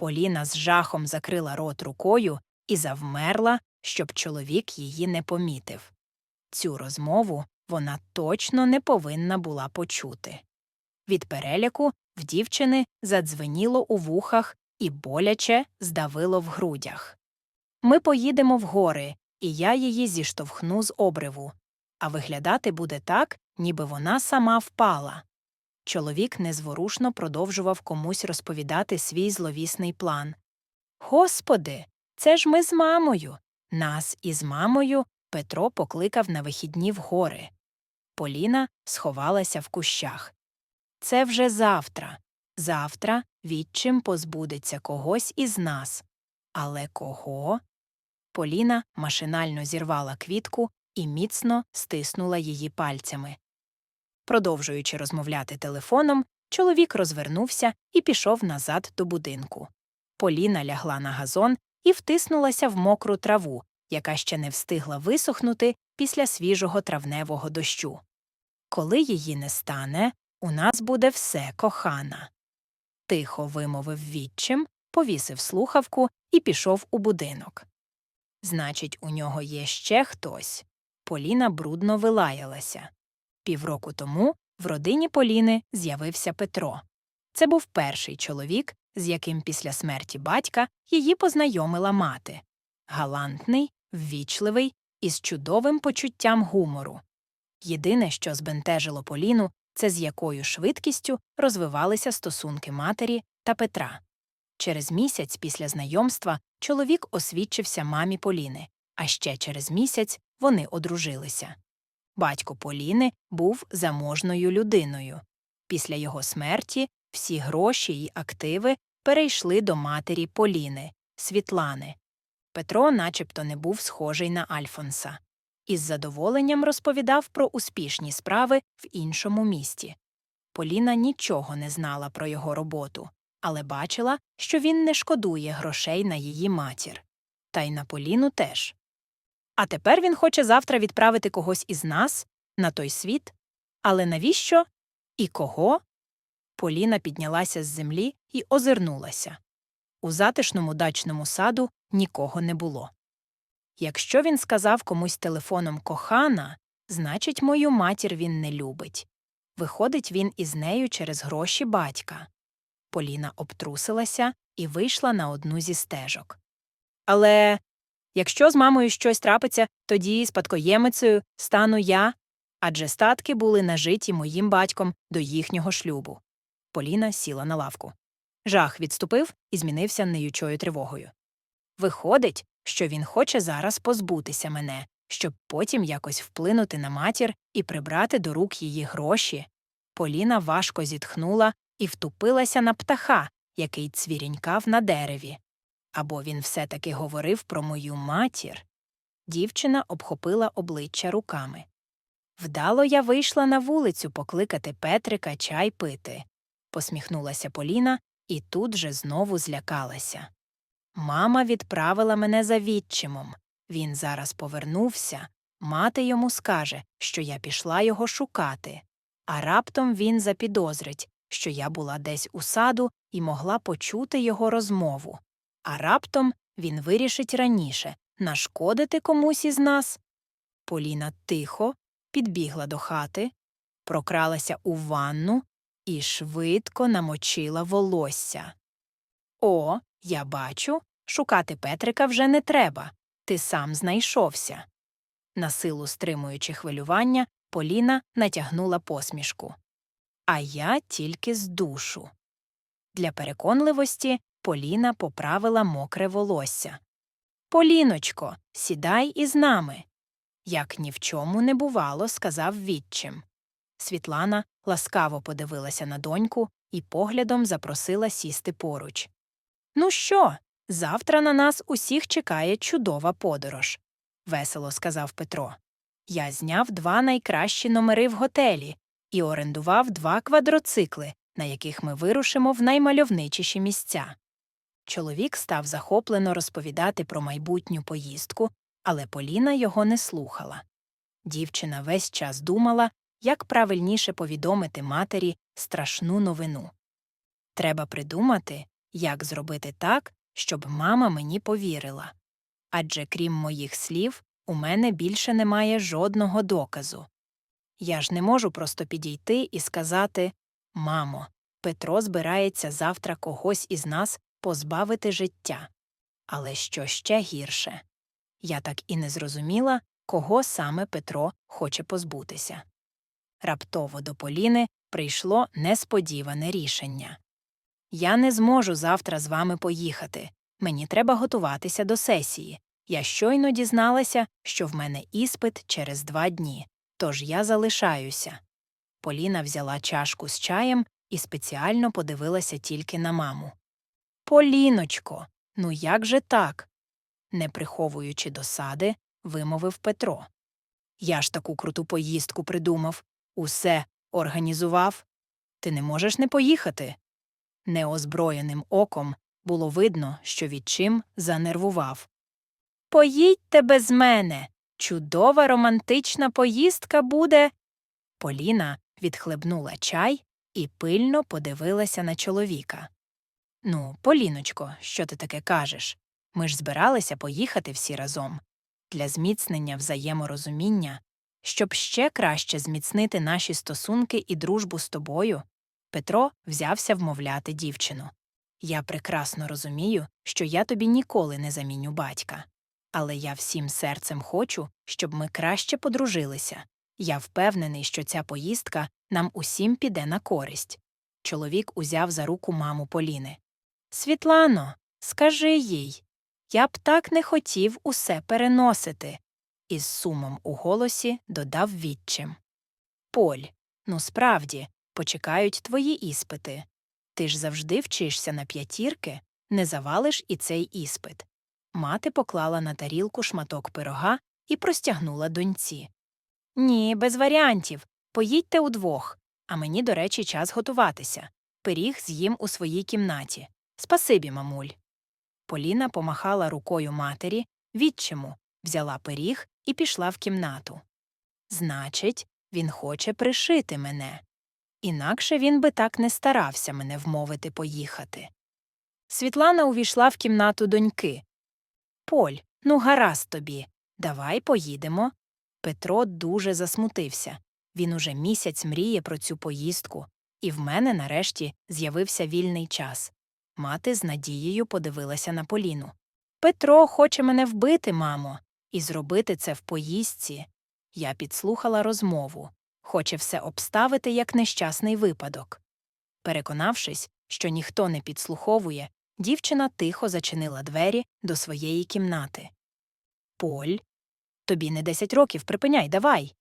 Поліна з жахом закрила рот рукою і завмерла, щоб чоловік її не помітив. Цю розмову вона точно не повинна була почути. Від переляку в дівчини задзвеніло у вухах і боляче здавило в грудях. Ми поїдемо в гори, і я її зіштовхну з обриву, а виглядати буде так, ніби вона сама впала. Чоловік незворушно продовжував комусь розповідати свій зловісний план. Господи, це ж ми з мамою. Нас із мамою Петро покликав на вихідні в гори. Поліна сховалася в кущах. Це вже завтра. Завтра відчим позбудеться когось із нас. Але кого? Поліна машинально зірвала квітку і міцно стиснула її пальцями. Продовжуючи розмовляти телефоном, чоловік розвернувся і пішов назад до будинку. Поліна лягла на газон і втиснулася в мокру траву, яка ще не встигла висохнути після свіжого травневого дощу. Коли її не стане, у нас буде все кохана. Тихо вимовив відчим, повісив слухавку і пішов у будинок. Значить, у нього є ще хтось. Поліна брудно вилаялася. Півроку тому в родині Поліни з'явився Петро. Це був перший чоловік, з яким після смерті батька її познайомила мати. Галантний, ввічливий і з чудовим почуттям гумору. Єдине, що збентежило Поліну, це з якою швидкістю розвивалися стосунки матері та Петра. Через місяць після знайомства чоловік освідчився мамі Поліни, а ще через місяць вони одружилися. Батько Поліни був заможною людиною. Після його смерті всі гроші й активи перейшли до матері Поліни, Світлани. Петро начебто не був схожий на Альфонса. Із задоволенням розповідав про успішні справи в іншому місті. Поліна нічого не знала про його роботу, але бачила, що він не шкодує грошей на її матір. Та й на Поліну теж. А тепер він хоче завтра відправити когось із нас на той світ. Але навіщо? І кого? Поліна піднялася з землі і озирнулася. У затишному дачному саду нікого не було. Якщо він сказав комусь телефоном кохана, значить, мою матір він не любить. Виходить він із нею через гроші батька. Поліна обтрусилася і вийшла на одну зі стежок. Але якщо з мамою щось трапиться, тоді спадкоємицею стану я, адже статки були нажиті моїм батьком до їхнього шлюбу. Поліна сіла на лавку. Жах відступив і змінився неючою тривогою. Виходить, що він хоче зараз позбутися мене, щоб потім якось вплинути на матір і прибрати до рук її гроші. Поліна важко зітхнула і втупилася на птаха, який цвірінькав на дереві. Або він все таки говорив про мою матір. Дівчина обхопила обличчя руками. Вдало я вийшла на вулицю покликати Петрика чай пити, посміхнулася Поліна і тут же знову злякалася. Мама відправила мене за відчимом. Він зараз повернувся. Мати йому скаже, що я пішла його шукати, а раптом він запідозрить, що я була десь у саду і могла почути його розмову. А раптом він вирішить раніше нашкодити комусь із нас. Поліна тихо підбігла до хати, прокралася у ванну і швидко намочила волосся. О, я бачу, шукати Петрика вже не треба. Ти сам знайшовся. Насилу стримуючи хвилювання, Поліна натягнула посмішку. А я тільки з душу. Для переконливості Поліна поправила мокре волосся. Поліночко, сідай із нами. Як ні в чому не бувало, сказав відчим. Світлана ласкаво подивилася на доньку і поглядом запросила сісти поруч. Ну що, завтра на нас усіх чекає чудова подорож, весело сказав Петро. Я зняв два найкращі номери в готелі і орендував два квадроцикли, на яких ми вирушимо в наймальовничіші місця. Чоловік став захоплено розповідати про майбутню поїздку, але Поліна його не слухала. Дівчина весь час думала, як правильніше повідомити матері страшну новину. Треба придумати, як зробити так, щоб мама мені повірила. Адже крім моїх слів, у мене більше немає жодного доказу. Я ж не можу просто підійти і сказати Мамо, Петро збирається завтра когось із нас позбавити життя. Але що ще гірше? Я так і не зрозуміла, кого саме Петро хоче позбутися. Раптово до Поліни прийшло несподіване рішення. Я не зможу завтра з вами поїхати. Мені треба готуватися до сесії. Я щойно дізналася, що в мене іспит через два дні, тож я залишаюся. Поліна взяла чашку з чаєм і спеціально подивилася тільки на маму. Поліночко, ну як же так? не приховуючи досади, вимовив Петро. Я ж таку круту поїздку придумав, усе організував. Ти не можеш не поїхати. Неозброєним оком було видно, що відчим занервував. Поїдьте без мене. Чудова романтична поїздка буде. Поліна відхлебнула чай і пильно подивилася на чоловіка. Ну, Поліночко, що ти таке кажеш? Ми ж збиралися поїхати всі разом. Для зміцнення взаєморозуміння, щоб ще краще зміцнити наші стосунки і дружбу з тобою, Петро взявся вмовляти дівчину. Я прекрасно розумію, що я тобі ніколи не заміню батька. Але я всім серцем хочу, щоб ми краще подружилися. Я впевнений, що ця поїздка нам усім піде на користь. Чоловік узяв за руку маму Поліни. Світлано, скажи їй. Я б так не хотів усе переносити. Із сумом у голосі додав відчим. Поль, ну справді, почекають твої іспити. Ти ж завжди вчишся на п'ятірки, не завалиш і цей іспит. Мати поклала на тарілку шматок пирога і простягнула доньці. Ні, без варіантів. Поїдьте удвох, а мені, до речі, час готуватися. Пиріг з'їм у своїй кімнаті. Спасибі, мамуль. Поліна помахала рукою матері, відчиму, взяла пиріг і пішла в кімнату. Значить, він хоче пришити мене. Інакше він би так не старався мене вмовити поїхати. Світлана увійшла в кімнату доньки. Поль, ну гаразд тобі. Давай поїдемо. Петро дуже засмутився. Він уже місяць мріє про цю поїздку, і в мене нарешті з'явився вільний час. Мати з надією подивилася на Поліну. Петро хоче мене вбити, мамо, і зробити це в поїздці. Я підслухала розмову, хоче все обставити як нещасний випадок. Переконавшись, що ніхто не підслуховує, дівчина тихо зачинила двері до своєї кімнати. Поль, тобі не десять років, припиняй, давай.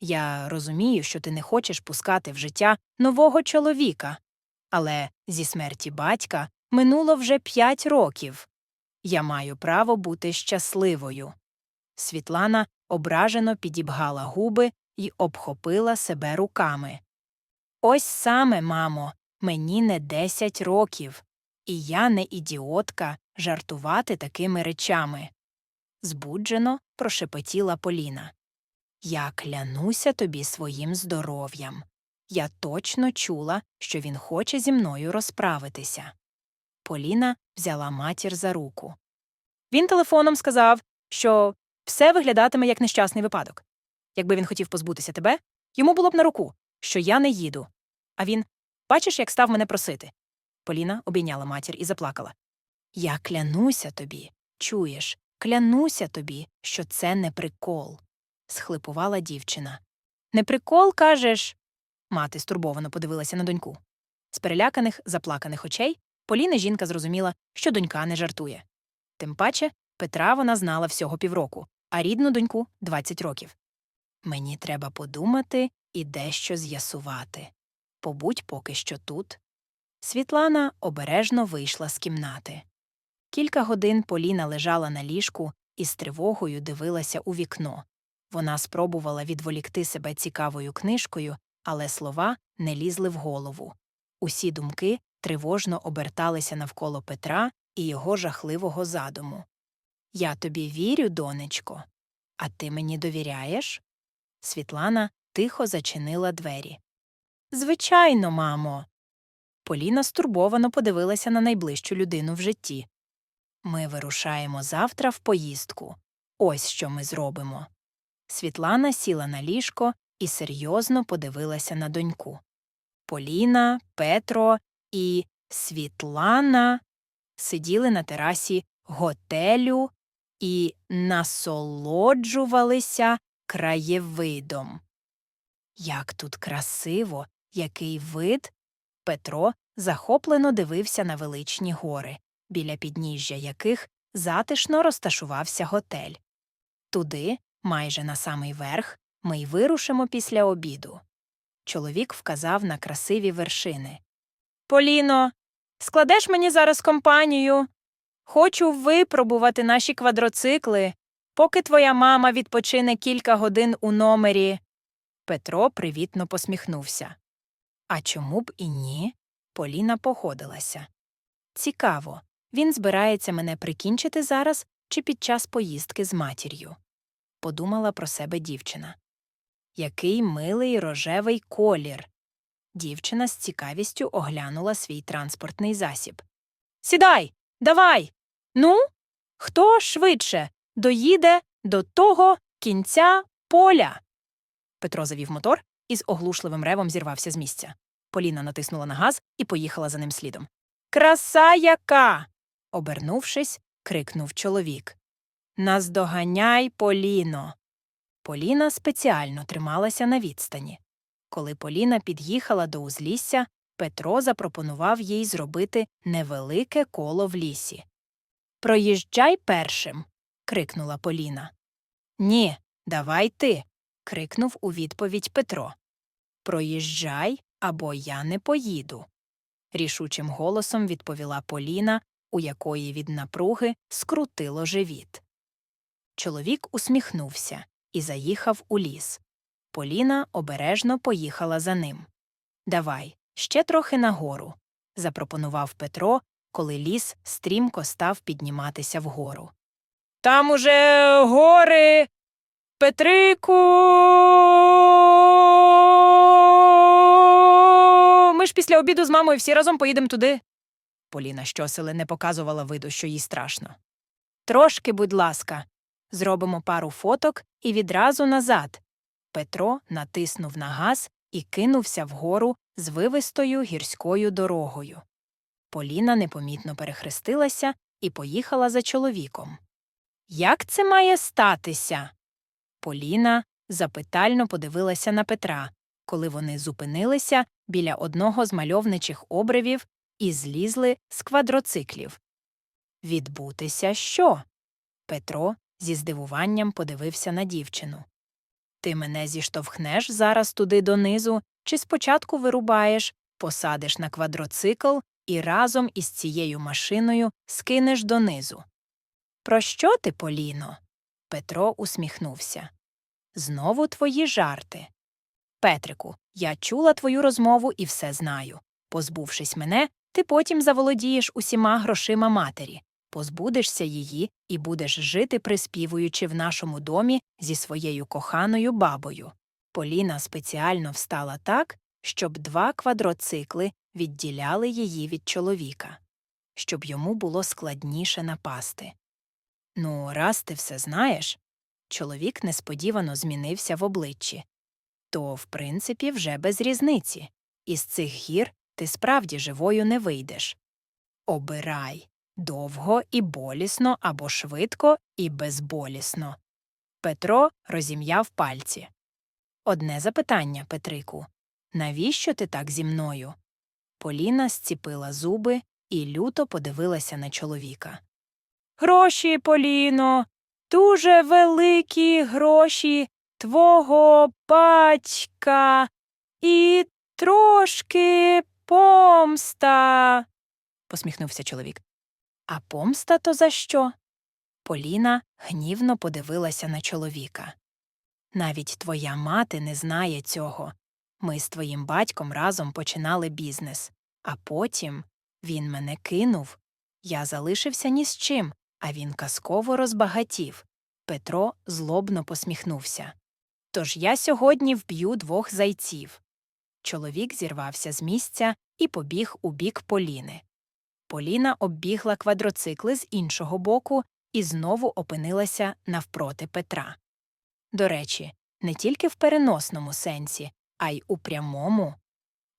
Я розумію, що ти не хочеш пускати в життя нового чоловіка, але зі смерті батька минуло вже п'ять років. Я маю право бути щасливою. Світлана ображено підібгала губи і обхопила себе руками. Ось саме, мамо, мені не десять років, і я не ідіотка жартувати такими речами. Збуджено прошепотіла Поліна. Я клянуся тобі своїм здоров'ям. Я точно чула, що він хоче зі мною розправитися. Поліна взяла матір за руку. Він телефоном сказав, що все виглядатиме як нещасний випадок. Якби він хотів позбутися тебе, йому було б на руку, що я не їду. А він бачиш, як став мене просити. Поліна обійняла матір і заплакала. Я клянуся тобі, чуєш, клянуся тобі, що це не прикол. схлипувала дівчина. Не прикол, кажеш. Мати стурбовано подивилася на доньку. З переляканих, заплаканих очей Поліни жінка зрозуміла, що донька не жартує. Тим паче Петра вона знала всього півроку, а рідну доньку 20 років. Мені треба подумати і дещо з'ясувати. Побудь поки що тут. Світлана обережно вийшла з кімнати. Кілька годин Поліна лежала на ліжку і з тривогою дивилася у вікно. Вона спробувала відволікти себе цікавою книжкою, але слова не лізли в голову. Усі думки тривожно оберталися навколо Петра і його жахливого задуму. Я тобі вірю, донечко, а ти мені довіряєш? Світлана тихо зачинила двері. Звичайно, мамо. Поліна стурбовано подивилася на найближчу людину в житті. Ми вирушаємо завтра в поїздку. Ось що ми зробимо. Світлана сіла на ліжко і серйозно подивилася на доньку. Поліна, Петро і Світлана сиділи на терасі готелю і насолоджувалися краєвидом. Як тут красиво, який вид. Петро захоплено дивився на величні гори, біля підніжжя яких затишно розташувався готель. Туди, майже на самий верх, ми й вирушимо після обіду. Чоловік вказав на красиві вершини. Поліно, складеш мені зараз компанію. Хочу випробувати наші квадроцикли, поки твоя мама відпочине кілька годин у номері. Петро привітно посміхнувся. А чому б і ні? Поліна погодилася. Цікаво, він збирається мене прикінчити зараз чи під час поїздки з матір'ю. Подумала про себе дівчина. Який милий рожевий колір. Дівчина з цікавістю оглянула свій транспортний засіб. Сідай, давай. Ну, хто швидше доїде до того кінця поля? Петро завів мотор і з оглушливим ревом зірвався з місця. Поліна натиснула на газ і поїхала за ним слідом. Краса яка. обернувшись, крикнув чоловік. Наздоганяй, Поліно. Поліна спеціально трималася на відстані. Коли Поліна під'їхала до узлісся, Петро запропонував їй зробити невелике коло в лісі. Проїжджай першим. крикнула Поліна. Ні, давай ти. крикнув у відповідь Петро. Проїжджай, або я не поїду. рішучим голосом відповіла Поліна, у якої від напруги скрутило живіт. Чоловік усміхнувся і заїхав у ліс. Поліна обережно поїхала за ним. Давай, ще трохи нагору, запропонував Петро, коли ліс стрімко став підніматися вгору. Там уже гори. Петрику. Ми ж після обіду з мамою всі разом поїдемо туди. Поліна щосили не показувала виду, що їй страшно. Трошки, будь ласка, зробимо пару фоток і відразу назад. Петро натиснув на газ і кинувся вгору з вивистою гірською дорогою. Поліна непомітно перехрестилася і поїхала за чоловіком. Як це має статися? Поліна запитально подивилася на Петра, коли вони зупинилися біля одного з мальовничих обривів і злізли з квадроциклів. Відбутися що? Петро зі здивуванням подивився на дівчину. Ти мене зіштовхнеш зараз туди донизу, чи спочатку вирубаєш, посадиш на квадроцикл і разом із цією машиною скинеш донизу. Про що ти, Поліно? Петро усміхнувся. Знову твої жарти. Петрику, я чула твою розмову і все знаю. Позбувшись мене, ти потім заволодієш усіма грошима матері, позбудешся її і будеш жити, приспівуючи в нашому домі зі своєю коханою бабою. Поліна спеціально встала так, щоб два квадроцикли відділяли її від чоловіка, щоб йому було складніше напасти. Ну, раз ти все знаєш. Чоловік несподівано змінився в обличчі. То, в принципі, вже без різниці. Із цих гір ти справді живою не вийдеш. Обирай довго і болісно або швидко і безболісно. Петро розім'яв пальці. Одне запитання, Петрику. Навіщо ти так зі мною? Поліна зціпила зуби і люто подивилася на чоловіка. Гроші, Поліно, дуже великі гроші твого батька і трошки помста. посміхнувся чоловік. А помста то за що? Поліна гнівно подивилася на чоловіка. Навіть твоя мати не знає цього. Ми з твоїм батьком разом починали бізнес, а потім він мене кинув. Я залишився ні з чим, а він казково розбагатів. Петро злобно посміхнувся. Тож я сьогодні вб'ю двох зайців. Чоловік зірвався з місця і побіг у бік Поліни. Поліна оббігла квадроцикли з іншого боку і знову опинилася навпроти Петра. До речі, не тільки в переносному сенсі, а й у прямому.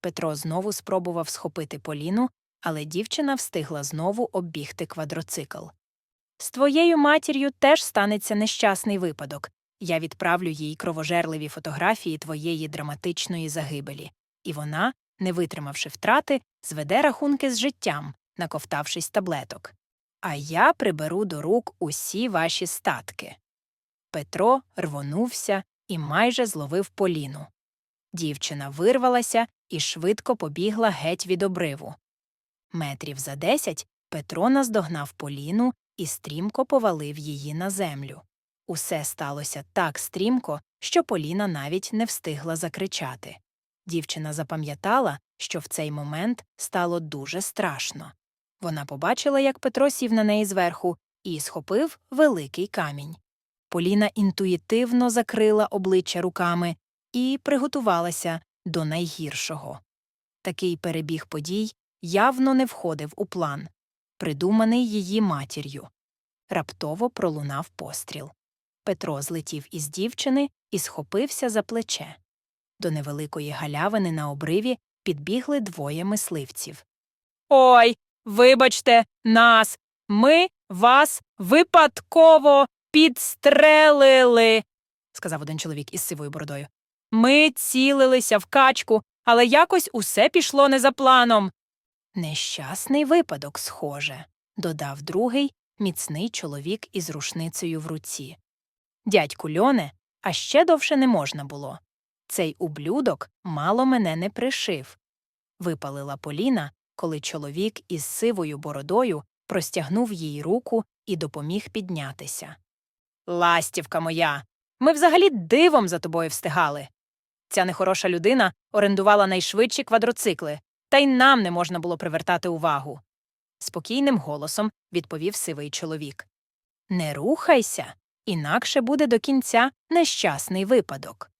Петро знову спробував схопити Поліну, але дівчина встигла знову оббігти квадроцикл. З твоєю матір'ю теж станеться нещасний випадок. Я відправлю їй кровожерливі фотографії твоєї драматичної загибелі, і вона, не витримавши втрати, зведе рахунки з життям, наковтавшись таблеток. А я приберу до рук усі ваші статки. Петро рвонувся і майже зловив Поліну. Дівчина вирвалася і швидко побігла геть від обриву. Метрів за десять Петро наздогнав Поліну і стрімко повалив її на землю. Усе сталося так стрімко, що Поліна навіть не встигла закричати. Дівчина запам'ятала, що в цей момент стало дуже страшно. Вона побачила, як Петро сів на неї зверху і схопив великий камінь. Поліна інтуїтивно закрила обличчя руками і приготувалася до найгіршого. Такий перебіг подій явно не входив у план, придуманий її матір'ю. Раптово пролунав постріл. Петро злетів із дівчини і схопився за плече. До невеликої галявини на обриві підбігли двоє мисливців. Ой, вибачте нас. Ми вас випадково підстрелили, сказав один чоловік із сивою бородою. Ми цілилися в качку, але якось усе пішло не за планом. Нещасний випадок, схоже, додав другий міцний чоловік із рушницею в руці. Дядьку Льоне, а ще довше не можна було. Цей ублюдок мало мене не пришив. Випалила Поліна, коли чоловік із сивою бородою простягнув їй руку і допоміг піднятися. Ластівка моя. Ми взагалі дивом за тобою встигали. Ця нехороша людина орендувала найшвидші квадроцикли, та й нам не можна було привертати увагу. Спокійним голосом відповів сивий чоловік. Не рухайся, інакше буде до кінця нещасний випадок.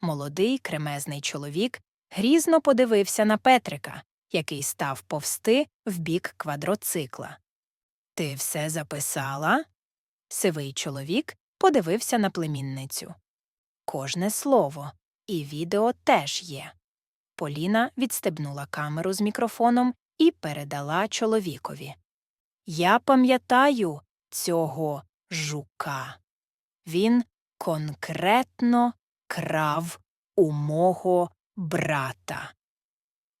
Молодий кремезний чоловік грізно подивився на Петрика, який став повсти в бік квадроцикла. Ти все записала? Сивий чоловік подивився на племінницю. Кожне слово, і відео теж є. Поліна відстебнула камеру з мікрофоном і передала чоловікові. Я пам'ятаю цього жука. Він конкретно крав у мого брата.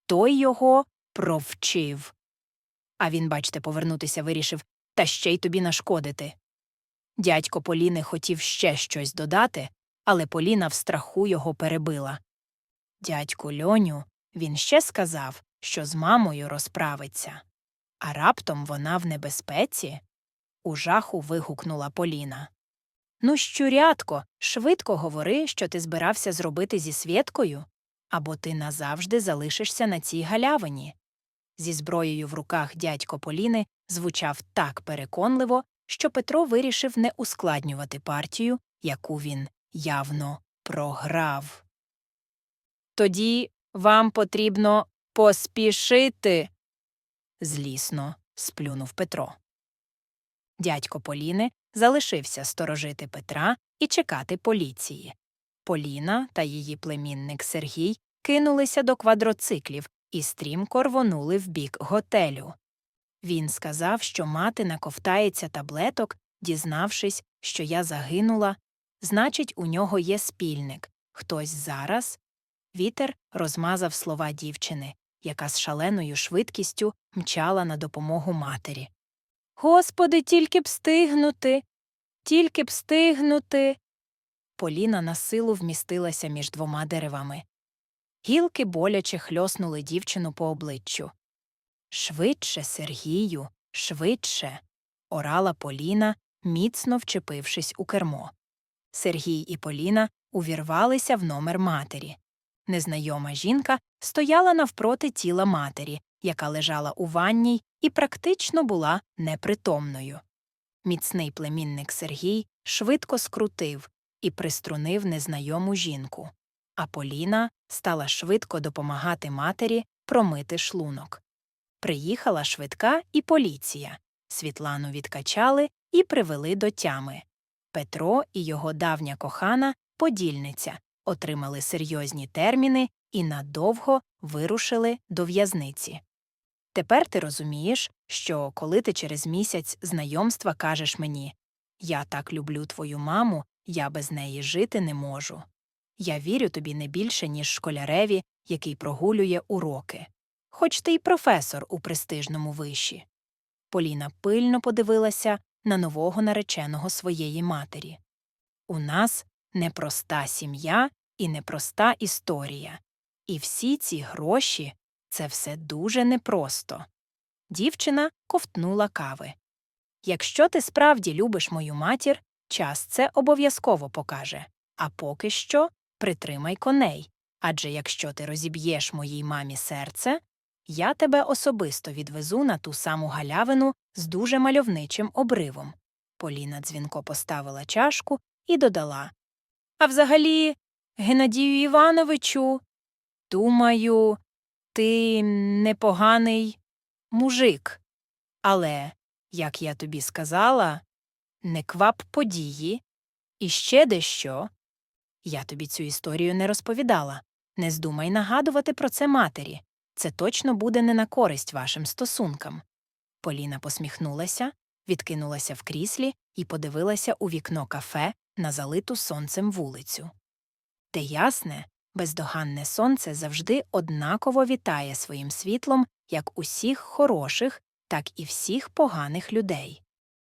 Той його провчив. А він, бачте, повернутися вирішив та ще й тобі нашкодити. Дядько Поліни хотів ще щось додати, але Поліна в страху його перебила. Дядьку Льоню він ще сказав, що з мамою розправиться. А раптом вона в небезпеці? У жаху вигукнула Поліна. Ну, щурятко, швидко говори, що ти збирався зробити зі Свєткою, або ти назавжди залишишся на цій галявині. Зі зброєю в руках дядько Поліни звучав так переконливо, що Петро вирішив не ускладнювати партію, яку він явно програв. Тоді вам потрібно поспішити. злісно сплюнув Петро. Дядько Поліни залишився сторожити Петра і чекати поліції. Поліна та її племінник Сергій кинулися до квадроциклів і стрімко рвонули в бік готелю. Він сказав, що мати наковтається таблеток, дізнавшись, що я загинула, значить, у нього є спільник. Хтось зараз. Вітер розмазав слова дівчини, яка з шаленою швидкістю мчала на допомогу матері. Господи, тільки б стигнути, тільки б стигнути. Поліна на силу вмістилася між двома деревами. Гілки боляче хльоснули дівчину по обличчю. Швидше, Сергію, швидше. орала Поліна, міцно вчепившись у кермо. Сергій і Поліна увірвалися в номер матері. Незнайома жінка стояла навпроти тіла матері, яка лежала у ванній і практично була непритомною. Міцний племінник Сергій швидко скрутив і приструнив незнайому жінку, а Поліна стала швидко допомагати матері промити шлунок. Приїхала швидка і поліція. Світлану відкачали і привели до тями. Петро і його давня кохана, подільниця, отримали серйозні терміни і надовго вирушили до в'язниці. Тепер ти розумієш, що коли ти через місяць знайомства кажеш мені Я так люблю твою маму, я без неї жити не можу. Я вірю тобі не більше, ніж школяреві, який прогулює уроки. Хоч ти й професор у престижному виші. Поліна пильно подивилася на нового нареченого своєї матері. У нас непроста сім'я і непроста історія. І всі ці гроші це все дуже непросто. Дівчина ковтнула кави. Якщо ти справді любиш мою матір, час це обов'язково покаже. А поки що притримай коней. Адже якщо ти розіб'єш моїй мамі серце, я тебе особисто відвезу на ту саму галявину з дуже мальовничим обривом. Поліна дзвінко поставила чашку і додала. А взагалі, Геннадію Івановичу, думаю, ти непоганий мужик. Але, як я тобі сказала, не квап події. І ще дещо. Я тобі цю історію не розповідала. Не здумай нагадувати про це матері. Це точно буде не на користь вашим стосункам. Поліна посміхнулася, відкинулася в кріслі і подивилася у вікно кафе на залиту сонцем вулицю. Те ясне, бездоганне сонце завжди однаково вітає своїм світлом як усіх хороших, так і всіх поганих людей.